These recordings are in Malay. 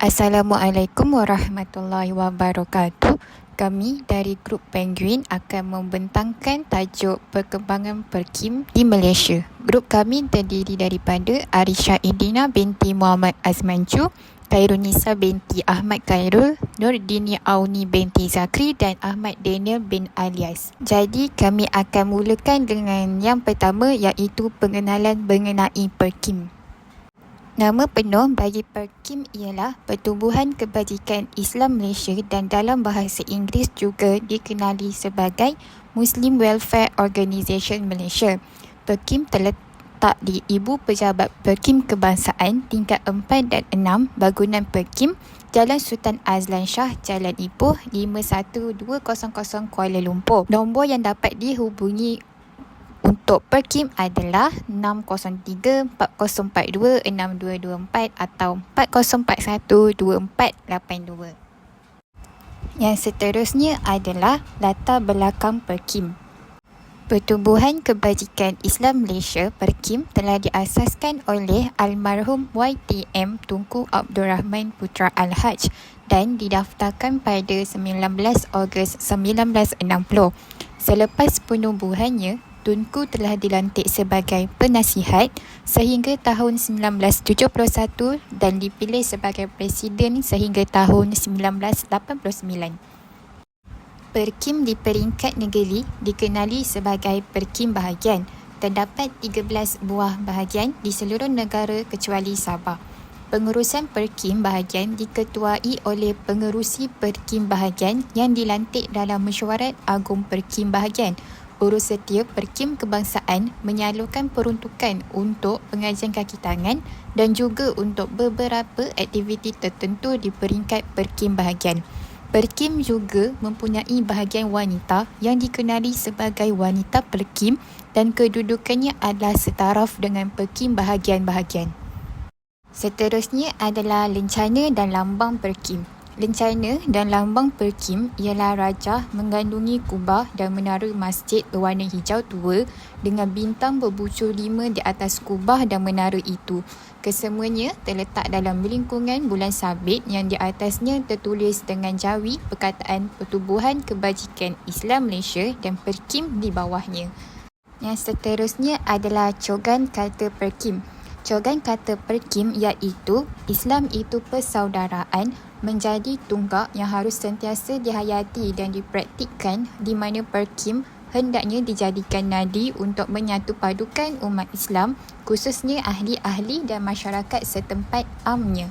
Assalamualaikum warahmatullahi wabarakatuh. Kami dari Grup Penguin akan membentangkan tajuk perkembangan perkim di Malaysia. Grup kami terdiri daripada Arisha Idina binti Muhammad Azmancu, Khairunisa binti Ahmad Khairul, Nurdini Auni binti Zakri dan Ahmad Daniel bin Alias. Jadi kami akan mulakan dengan yang pertama iaitu pengenalan mengenai perkim. Nama penuh bagi Perkim ialah Pertubuhan Kebajikan Islam Malaysia dan dalam bahasa Inggeris juga dikenali sebagai Muslim Welfare Organisation Malaysia. Perkim terletak di Ibu Pejabat Perkim Kebangsaan tingkat 4 dan 6 bangunan Perkim Jalan Sultan Azlan Shah, Jalan Ipoh 51200 Kuala Lumpur. Nombor yang dapat dihubungi untuk Perkim adalah 603-4042-6224 atau 4041-2482. Yang seterusnya adalah latar belakang Perkim. Pertubuhan Kebajikan Islam Malaysia Perkim telah diasaskan oleh almarhum YTM Tunku Abdul Rahman Putra Al-Haj dan didaftarkan pada 19 Ogos 1960. Selepas penubuhannya, Tunku telah dilantik sebagai penasihat sehingga tahun 1971 dan dipilih sebagai presiden sehingga tahun 1989. Perkim di peringkat negeri dikenali sebagai Perkim Bahagian. Terdapat 13 buah bahagian di seluruh negara kecuali Sabah. Pengurusan Perkim Bahagian diketuai oleh pengerusi Perkim Bahagian yang dilantik dalam Mesyuarat Agung Perkim Bahagian urus setiap perkim kebangsaan menyalurkan peruntukan untuk pengajian kaki tangan dan juga untuk beberapa aktiviti tertentu di peringkat perkim bahagian. Perkim juga mempunyai bahagian wanita yang dikenali sebagai wanita perkim dan kedudukannya adalah setaraf dengan perkim bahagian-bahagian. Seterusnya adalah lencana dan lambang perkim. Lencana dan lambang Perkim ialah raja mengandungi kubah dan menara masjid berwarna hijau tua dengan bintang berbucur lima di atas kubah dan menara itu. Kesemuanya terletak dalam lingkungan bulan sabit yang di atasnya tertulis dengan jawi perkataan Pertubuhan Kebajikan Islam Malaysia dan Perkim di bawahnya. Yang seterusnya adalah cogan kata Perkim. Cogan kata Perkim iaitu Islam itu persaudaraan menjadi tunggak yang harus sentiasa dihayati dan dipraktikkan di mana perkim hendaknya dijadikan nadi untuk menyatu padukan umat Islam khususnya ahli-ahli dan masyarakat setempat amnya.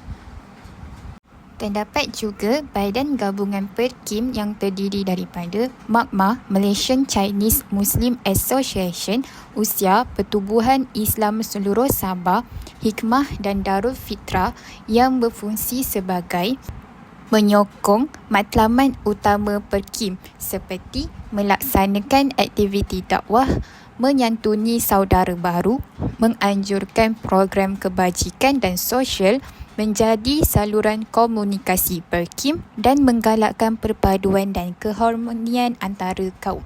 Terdapat juga badan gabungan perkim yang terdiri daripada MAKMA Malaysian Chinese Muslim Association Usia Pertubuhan Islam Seluruh Sabah Hikmah dan Darul Fitra yang berfungsi sebagai menyokong matlamat utama Perkim seperti melaksanakan aktiviti dakwah, menyantuni saudara baru, menganjurkan program kebajikan dan sosial menjadi saluran komunikasi Perkim dan menggalakkan perpaduan dan keharmonian antara kaum.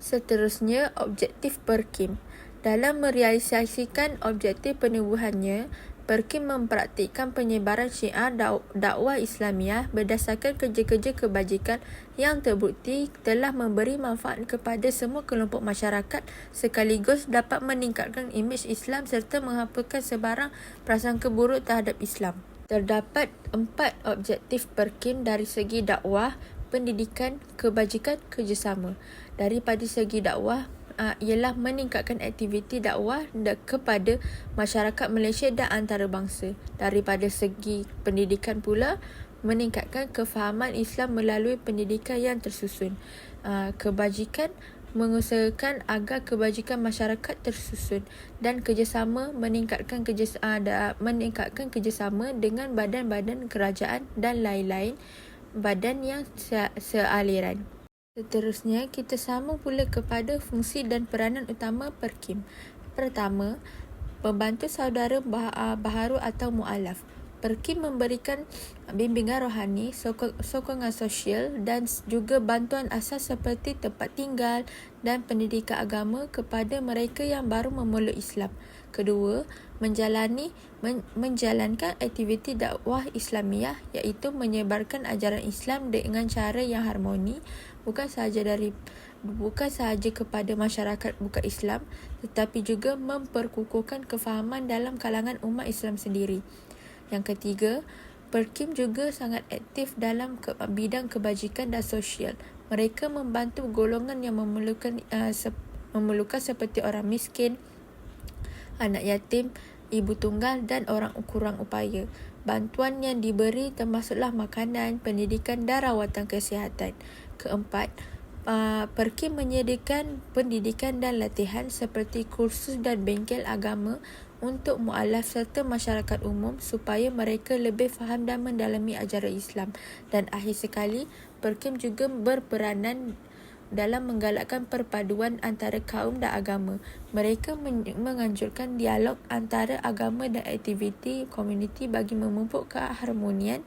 Seterusnya, objektif Perkim. Dalam merealisasikan objektif penubuhannya, Perkim mempraktikkan penyebaran syiar dakwah Islamiah berdasarkan kerja-kerja kebajikan yang terbukti telah memberi manfaat kepada semua kelompok masyarakat sekaligus dapat meningkatkan imej Islam serta menghapuskan sebarang prasangka buruk terhadap Islam. Terdapat empat objektif Perkim dari segi dakwah, pendidikan, kebajikan, kerjasama. Daripada segi dakwah, uh, ialah meningkatkan aktiviti dakwah kepada masyarakat Malaysia dan antarabangsa. Daripada segi pendidikan pula, meningkatkan kefahaman Islam melalui pendidikan yang tersusun. Uh, kebajikan mengusahakan agar kebajikan masyarakat tersusun dan kerjasama meningkatkan kerjasama, uh, meningkatkan kerjasama dengan badan-badan kerajaan dan lain-lain badan yang se- sealiran. Seterusnya, kita sama pula kepada fungsi dan peranan utama Perkim. Pertama, membantu saudara ah, baharu atau mu'alaf. Perkim memberikan bimbingan rohani, sokongan sosial dan juga bantuan asas seperti tempat tinggal dan pendidikan agama kepada mereka yang baru memeluk Islam. Kedua, menjalani men, menjalankan aktiviti dakwah Islamiah iaitu menyebarkan ajaran Islam dengan cara yang harmoni bukan sahaja dari bukan sahaja kepada masyarakat bukan Islam tetapi juga memperkukuhkan kefahaman dalam kalangan umat Islam sendiri. Yang ketiga, Perkim juga sangat aktif dalam ke, bidang kebajikan dan sosial. Mereka membantu golongan yang memerlukan uh, se, memerlukan seperti orang miskin, anak yatim, ibu tunggal dan orang kurang upaya. Bantuan yang diberi termasuklah makanan, pendidikan dan rawatan kesihatan. Keempat, uh, Perkim menyediakan pendidikan dan latihan seperti kursus dan bengkel agama untuk mualaf serta masyarakat umum supaya mereka lebih faham dan mendalami ajaran Islam. Dan akhir sekali, Perkim juga berperanan dalam menggalakkan perpaduan antara kaum dan agama. Mereka menganjurkan dialog antara agama dan aktiviti komuniti bagi memupuk keharmonian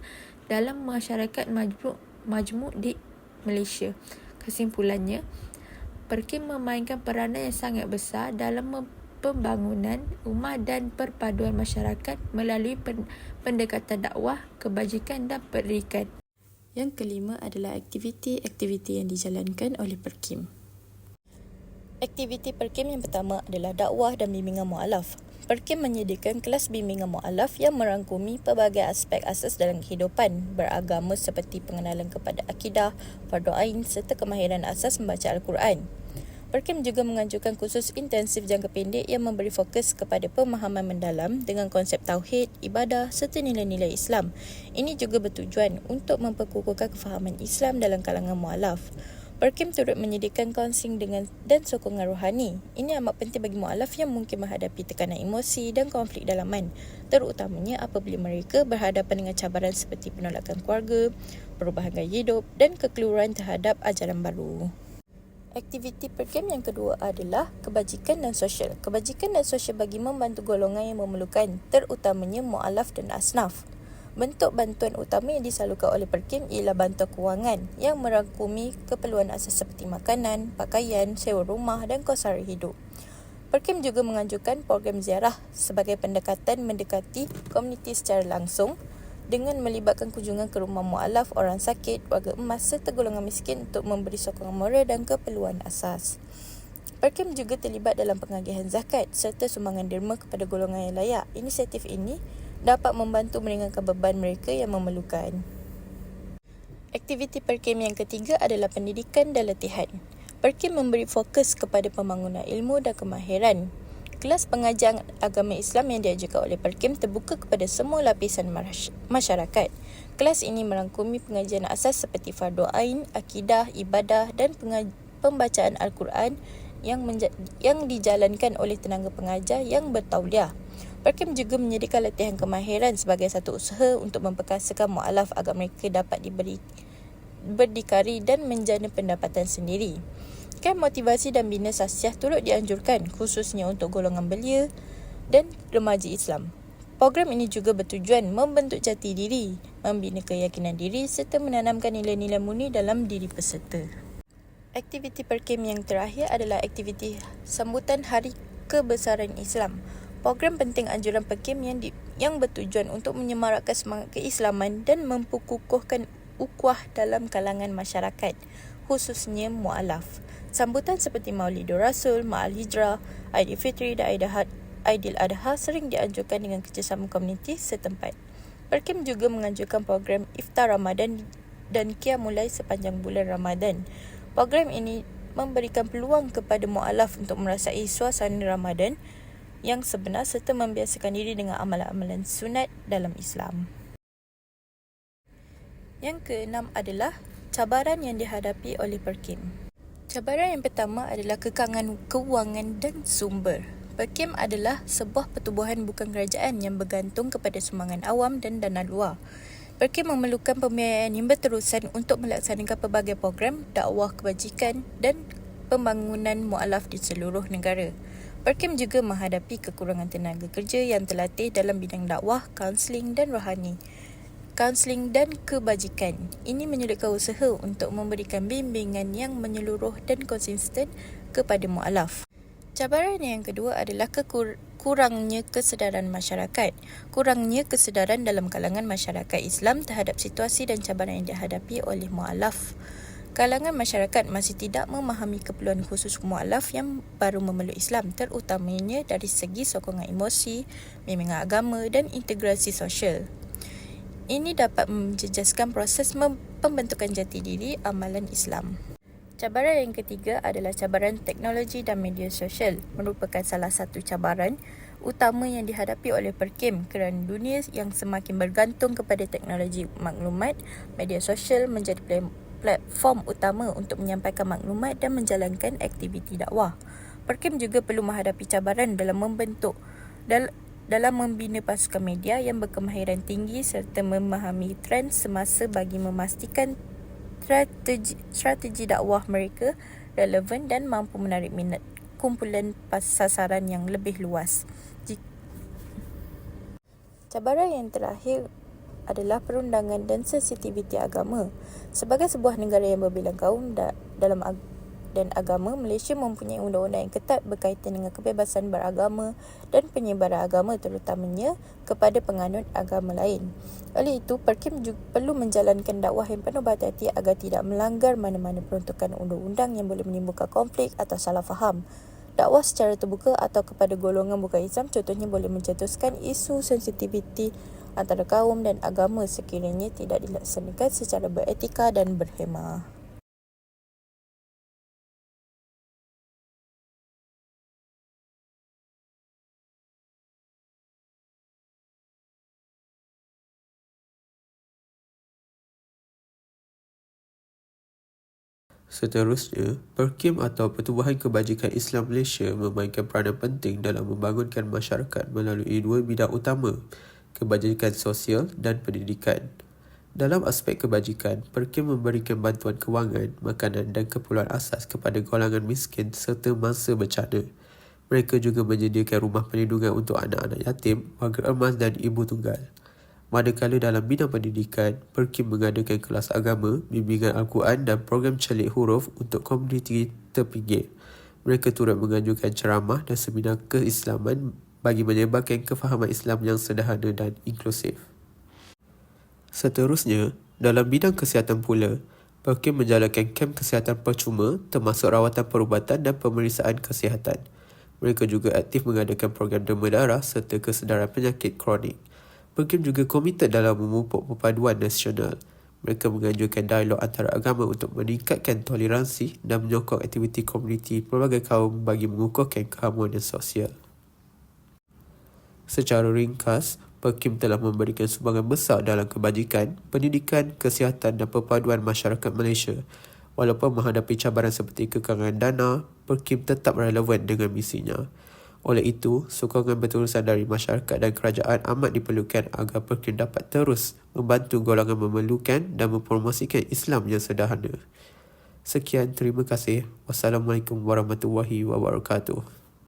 dalam masyarakat majmuk, majmuk di Malaysia. Kesimpulannya, Perkim memainkan peranan yang sangat besar dalam pembangunan umat dan perpaduan masyarakat melalui pendekatan dakwah, kebajikan dan pendidikan. Yang kelima adalah aktiviti-aktiviti yang dijalankan oleh Perkim. Aktiviti Perkim yang pertama adalah dakwah dan bimbingan mualaf. Perkim menyediakan kelas bimbingan mualaf yang merangkumi pelbagai aspek asas dalam kehidupan beragama seperti pengenalan kepada akidah, fardu ain serta kemahiran asas membaca Al-Quran. Perkim juga menganjurkan kursus intensif jangka pendek yang memberi fokus kepada pemahaman mendalam dengan konsep tauhid, ibadah serta nilai-nilai Islam. Ini juga bertujuan untuk memperkukuhkan kefahaman Islam dalam kalangan mualaf. Perkim turut menyediakan kaunseling dengan dan sokongan rohani. Ini amat penting bagi mualaf yang mungkin menghadapi tekanan emosi dan konflik dalaman, terutamanya apabila mereka berhadapan dengan cabaran seperti penolakan keluarga, perubahan gaya hidup dan kekeliruan terhadap ajaran baru. Aktiviti perkem yang kedua adalah kebajikan dan sosial. Kebajikan dan sosial bagi membantu golongan yang memerlukan, terutamanya mu'alaf dan asnaf. Bentuk bantuan utama yang disalurkan oleh perkem ialah bantuan kewangan yang merangkumi keperluan asas seperti makanan, pakaian, sewa rumah dan kos sara hidup. Perkem juga menganjurkan program ziarah sebagai pendekatan mendekati komuniti secara langsung dengan melibatkan kunjungan ke rumah mualaf orang sakit, warga emas serta golongan miskin untuk memberi sokongan moral dan keperluan asas. Perkim juga terlibat dalam pengagihan zakat serta sumbangan derma kepada golongan yang layak. Inisiatif ini dapat membantu meringankan beban mereka yang memerlukan. Aktiviti Perkim yang ketiga adalah pendidikan dan latihan. Perkim memberi fokus kepada pembangunan ilmu dan kemahiran Kelas pengajian agama Islam yang diajukan oleh Perkim terbuka kepada semua lapisan masyarakat. Kelas ini merangkumi pengajian asas seperti fardu ain, akidah, ibadah dan pembacaan Al-Quran yang yang dijalankan oleh tenaga pengajar yang bertauliah. Perkim juga menyediakan latihan kemahiran sebagai satu usaha untuk memperkasakan mualaf agar mereka dapat diberi berdikari dan menjana pendapatan sendiri. Kan motivasi dan bina sasiah turut dianjurkan khususnya untuk golongan belia dan remaja Islam. Program ini juga bertujuan membentuk jati diri, membina keyakinan diri serta menanamkan nilai-nilai murni dalam diri peserta. Aktiviti perkim yang terakhir adalah aktiviti sambutan Hari Kebesaran Islam. Program penting anjuran perkim yang di, yang bertujuan untuk menyemarakkan semangat keislaman dan memperkukuhkan ukhuwah dalam kalangan masyarakat, khususnya mualaf. Sambutan seperti Maulidur Rasul, Ma'al Hijrah, Aidilfitri dan Aidil Adha sering dianjurkan dengan kerjasama komuniti setempat. Perkim juga menganjurkan program Iftar Ramadan dan Kia mulai sepanjang bulan Ramadan. Program ini memberikan peluang kepada mu'alaf untuk merasai suasana Ramadan yang sebenar serta membiasakan diri dengan amalan-amalan sunat dalam Islam. Yang keenam adalah cabaran yang dihadapi oleh Perkim. Cabaran yang pertama adalah kekangan kewangan dan sumber. Perkim adalah sebuah pertubuhan bukan kerajaan yang bergantung kepada sumbangan awam dan dana luar. Perkim memerlukan pembiayaan yang berterusan untuk melaksanakan pelbagai program dakwah kebajikan dan pembangunan mualaf di seluruh negara. Perkim juga menghadapi kekurangan tenaga kerja yang terlatih dalam bidang dakwah, kaunseling dan rohani kaunseling dan kebajikan. Ini menyulitkan usaha untuk memberikan bimbingan yang menyeluruh dan konsisten kepada mualaf. Cabaran yang kedua adalah kekur- kurangnya kesedaran masyarakat. Kurangnya kesedaran dalam kalangan masyarakat Islam terhadap situasi dan cabaran yang dihadapi oleh mualaf. Kalangan masyarakat masih tidak memahami keperluan khusus mualaf yang baru memeluk Islam terutamanya dari segi sokongan emosi, bimbingan agama dan integrasi sosial. Ini dapat menjejaskan proses pembentukan jati diri amalan Islam. Cabaran yang ketiga adalah cabaran teknologi dan media sosial merupakan salah satu cabaran utama yang dihadapi oleh Perkim kerana dunia yang semakin bergantung kepada teknologi maklumat, media sosial menjadi platform utama untuk menyampaikan maklumat dan menjalankan aktiviti dakwah. Perkim juga perlu menghadapi cabaran dalam membentuk dal- dalam membina pasukan media yang berkemahiran tinggi serta memahami trend semasa bagi memastikan strategi, strategi dakwah mereka relevan dan mampu menarik minat kumpulan sasaran yang lebih luas. Cabaran yang terakhir adalah perundangan dan sensitiviti agama. Sebagai sebuah negara yang berbilang kaum dalam dan agama, Malaysia mempunyai undang-undang yang ketat berkaitan dengan kebebasan beragama dan penyebaran agama terutamanya kepada penganut agama lain. Oleh itu, Perkim juga perlu menjalankan dakwah yang penuh berhati-hati agar tidak melanggar mana-mana peruntukan undang-undang yang boleh menimbulkan konflik atau salah faham. Dakwah secara terbuka atau kepada golongan bukan Islam contohnya boleh mencetuskan isu sensitiviti antara kaum dan agama sekiranya tidak dilaksanakan secara beretika dan berhemah. Seterusnya, Perkim atau Pertubuhan Kebajikan Islam Malaysia memainkan peranan penting dalam membangunkan masyarakat melalui dua bidang utama, kebajikan sosial dan pendidikan. Dalam aspek kebajikan, Perkim memberikan bantuan kewangan, makanan dan keperluan asas kepada golongan miskin serta masa bencana. Mereka juga menyediakan rumah perlindungan untuk anak-anak yatim, warga emas dan ibu tunggal. Manakala dalam bidang pendidikan, Perkim mengadakan kelas agama, bimbingan Al-Quran dan program celik huruf untuk komuniti terpinggir. Mereka turut menganjurkan ceramah dan seminar keislaman bagi menyebarkan kefahaman Islam yang sederhana dan inklusif. Seterusnya, dalam bidang kesihatan pula, Perkim menjalankan kem kesihatan percuma termasuk rawatan perubatan dan pemeriksaan kesihatan. Mereka juga aktif mengadakan program derma darah serta kesedaran penyakit kronik. Perkim juga komited dalam memupuk perpaduan nasional. Mereka menganjurkan dialog antara agama untuk meningkatkan toleransi dan menyokong aktiviti komuniti pelbagai kaum bagi mengukuhkan keharmonian sosial. Secara ringkas, Perkim telah memberikan sumbangan besar dalam kebajikan, pendidikan, kesihatan dan perpaduan masyarakat Malaysia. Walaupun menghadapi cabaran seperti kekurangan dana, Perkim tetap relevan dengan misinya. Oleh itu, sokongan berterusan dari masyarakat dan kerajaan amat diperlukan agar Perkin dapat terus membantu golongan memerlukan dan mempromosikan Islam yang sederhana. Sekian, terima kasih. Wassalamualaikum warahmatullahi wabarakatuh.